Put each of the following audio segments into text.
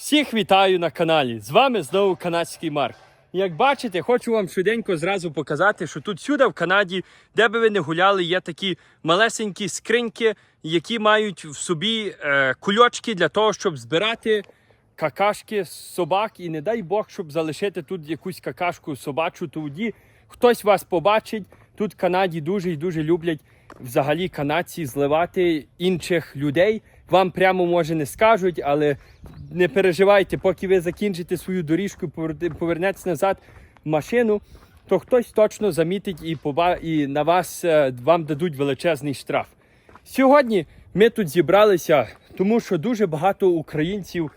Всіх вітаю на каналі. З вами знову канадський Марк. Як бачите, хочу вам швиденько зразу показати, що тут сюди в Канаді, де би ви не гуляли, є такі малесенькі скриньки, які мають в собі е, кульочки для того, щоб збирати какашки з собак. І не дай Бог, щоб залишити тут якусь какашку собачу, тоді хтось вас побачить. Тут в Канаді дуже і дуже люблять взагалі канадці зливати інших людей. Вам прямо може не скажуть, але не переживайте, поки ви закінчите свою доріжку, повер- повернетесь назад в машину, то хтось точно замітить і, поба... і на вас е, вам дадуть величезний штраф. Сьогодні ми тут зібралися, тому що дуже багато українців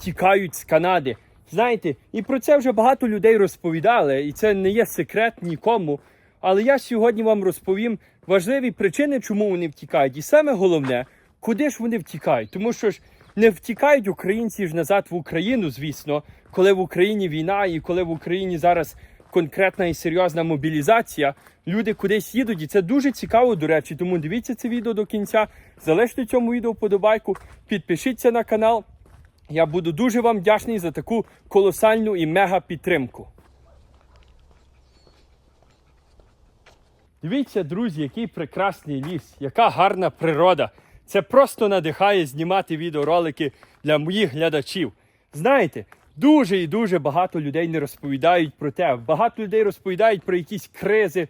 тікають з Канади. Знаєте, і про це вже багато людей розповідали, і це не є секрет нікому. Але я сьогодні вам розповім важливі причини, чому вони втікають. І саме головне, куди ж вони втікають. Тому що ж не втікають українці ж назад в Україну, звісно, коли в Україні війна і коли в Україні зараз конкретна і серйозна мобілізація. Люди кудись їдуть, і це дуже цікаво, до речі. Тому дивіться це відео до кінця. Залиште цьому відео вподобайку, підпишіться на канал. Я буду дуже вам вдячний за таку колосальну і мега підтримку. Дивіться, друзі, який прекрасний ліс, яка гарна природа. Це просто надихає знімати відеоролики для моїх глядачів. Знаєте, дуже і дуже багато людей не розповідають про те. Багато людей розповідають про якісь кризи,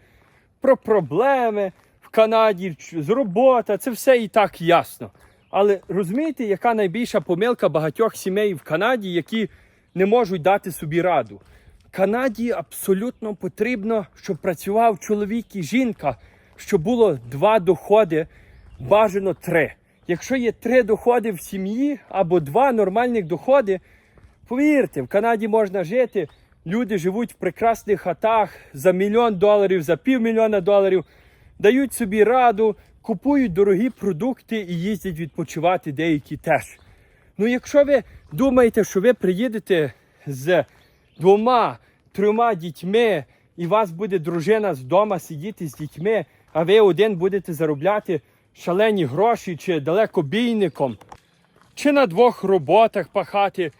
про проблеми в Канаді, з робота. Це все і так ясно. Але розумієте, яка найбільша помилка багатьох сімей в Канаді, які не можуть дати собі раду? Канаді абсолютно потрібно, щоб працював чоловік і жінка, щоб було два доходи, бажано три. Якщо є три доходи в сім'ї або два нормальних доходи, повірте, в Канаді можна жити. Люди живуть в прекрасних хатах за мільйон доларів, за півмільйона доларів, дають собі раду, купують дорогі продукти і їздять відпочивати деякі теж. Ну, якщо ви думаєте, що ви приїдете з двома, трьома дітьми, і у вас буде дружина з дома сидіти з дітьми, а ви один будете заробляти шалені гроші чи далекобійником, чи на двох роботах пахати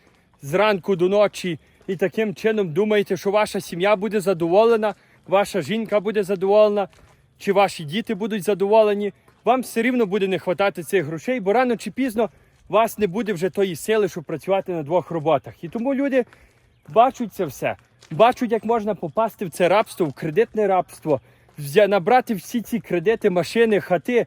зранку до ночі, і таким чином думаєте, що ваша сім'я буде задоволена, ваша жінка буде задоволена, чи ваші діти будуть задоволені, вам все рівно буде не вистачати цих грошей, бо рано чи пізно вас не буде вже тої сили, щоб працювати на двох роботах. І тому люди бачать це все, бачать, як можна попасти в це рабство, в кредитне рабство, набрати всі ці кредити, машини, хати,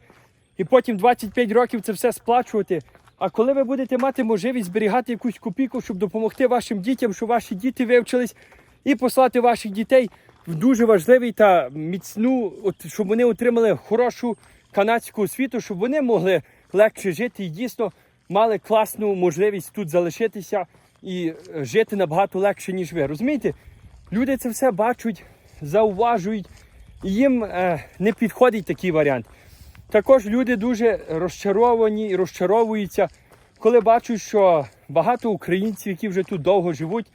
і потім 25 років це все сплачувати. А коли ви будете мати можливість зберігати якусь копійку, щоб допомогти вашим дітям, щоб ваші діти вивчились, і послати ваших дітей в дуже важливий та міцну, от, щоб вони отримали хорошу канадську освіту, щоб вони могли легше жити і дійсно мали класну можливість тут залишитися і жити набагато легше, ніж ви. Розумієте? Люди це все бачать, зауважують, і їм е, не підходить такий варіант. Також люди дуже розчаровані і розчаровуються, коли бачать, що багато українців, які вже тут довго живуть,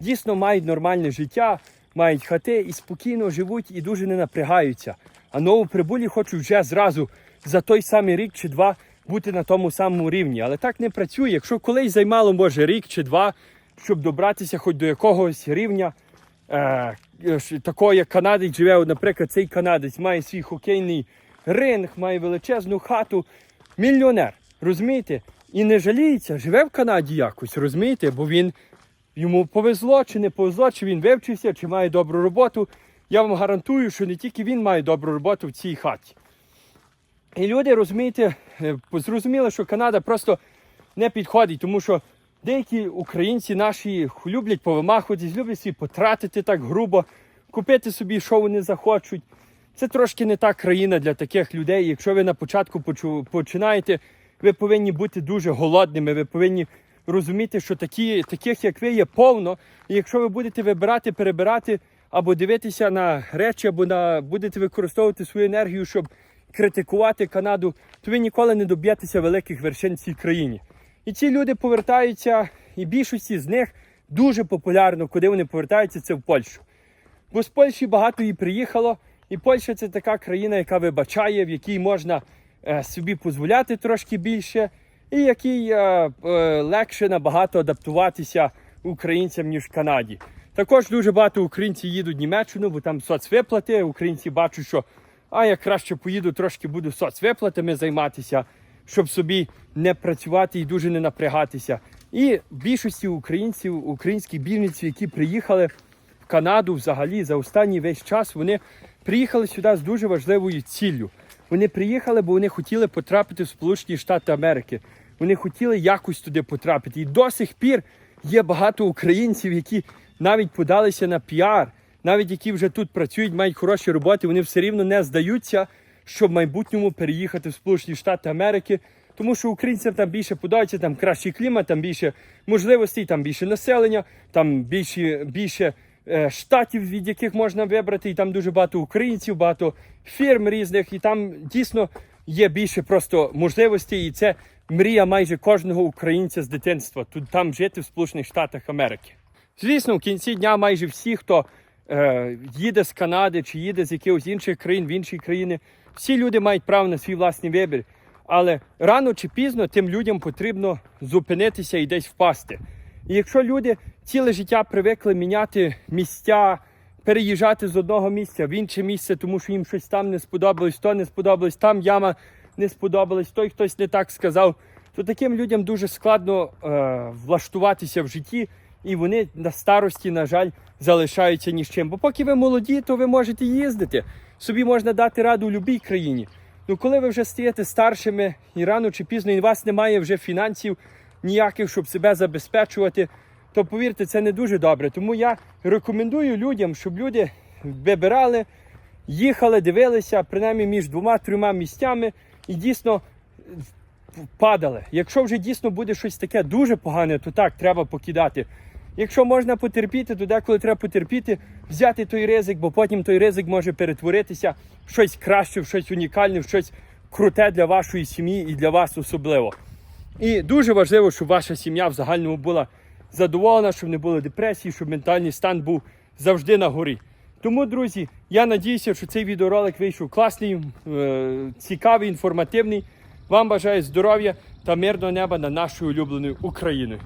дійсно мають нормальне життя, мають хати і спокійно живуть і дуже не напрягаються. А новоприбулі хочуть вже зразу за той самий рік чи два бути на тому самому рівні. Але так не працює. Якщо колись займало може рік чи два, щоб добратися хоч до якогось рівня, е, такого як канадець живе, наприклад, цей канадець має свій хокейний ринг, має величезну хату, мільйонер, розумієте? І не жаліється, живе в Канаді якось, розумієте? Бо він йому повезло чи не повезло, чи він вивчився, чи має добру роботу. Я вам гарантую, що не тільки він має добру роботу в цій хаті. І люди, розумієте, е, зрозуміли, що Канада просто не підходить, тому що деякі українці наші люблять повимахуватись, люблять собі потратити так грубо, купити собі, що вони захочуть. Це трошки не та країна для таких людей. Якщо ви на початку починаєте, ви повинні бути дуже голодними, ви повинні розуміти, що такі, таких, як ви, є повно. І якщо ви будете вибирати, перебирати або дивитися на речі, або на будете використовувати свою енергію, щоб критикувати Канаду, то ви ніколи не доб'єтеся великих вершин в цій країні. І ці люди повертаються, і більшості з них дуже популярно, куди вони повертаються, це в Польщу. Бо з Польщі багато її приїхало, і Польща це така країна, яка вибачає, в якій можна е, собі дозволяти трошки більше, і який е, е, легше набагато адаптуватися українцям, ніж в Канаді. Також дуже багато українців їдуть в Німеччину, бо там соцвиплати. Українці бачать, що а я краще поїду, трошки буду соцвиплатами займатися, щоб собі не працювати і дуже не напрягатися. І більшості українців, українських біженців, які приїхали в Канаду взагалі за останній весь час, вони приїхали сюди з дуже важливою ціллю. Вони приїхали, бо вони хотіли потрапити в Сполучені Штати Америки. Вони хотіли якось туди потрапити. І до сих пір є багато українців, які навіть подалися на піар, навіть які вже тут працюють, мають хороші роботи, вони все рівно не здаються, щоб в майбутньому переїхати в Сполучені Штати Америки. Тому що українцям там більше подобається, там кращий клімат, там більше можливостей, там більше населення, там більше, більше штатів, від яких можна вибрати, і там дуже багато українців, багато фірм різних, і там дійсно є більше просто можливостей, і це мрія майже кожного українця з дитинства тут там жити в Сполучених Штатах Америки. Звісно, в кінці дня майже всі, хто е, їде з Канади чи їде з якихось інших країн в інші країни, всі люди мають право на свій власний вибір. Але рано чи пізно тим людям потрібно зупинитися і десь впасти. І якщо люди ціле життя привикли міняти місця, переїжджати з одного місця в інше місце, тому що їм щось там не сподобалось, то не сподобалось, там яма не сподобалась, той хтось не так сказав, то таким людям дуже складно е, влаштуватися в житті, і вони на старості, на жаль, залишаються ні з чим. Бо поки ви молоді, то ви можете їздити. Собі можна дати раду у будь-якій країні. Ну коли ви вже стаєте старшими і рано чи пізно і у вас немає вже фінансів ніяких, щоб себе забезпечувати, то повірте, це не дуже добре. Тому я рекомендую людям, щоб люди вибирали, їхали, дивилися принаймні між двома-трьома місцями і дійсно падали. Якщо вже дійсно буде щось таке дуже погане, то так, треба покидати. Якщо можна потерпіти, то деколи треба потерпіти, взяти той ризик, бо потім той ризик може перетворитися в щось краще, в щось унікальне, в щось круте для вашої сім'ї і для вас особливо. І дуже важливо, щоб ваша сім'я в загальному була задоволена, щоб не було депресії, щоб ментальний стан був завжди на горі. Тому, друзі, я надіюся, що цей відеоролик вийшов класний, е, цікавий, інформативний. Вам бажаю здоров'я та мирного неба над нашою улюбленою Україною.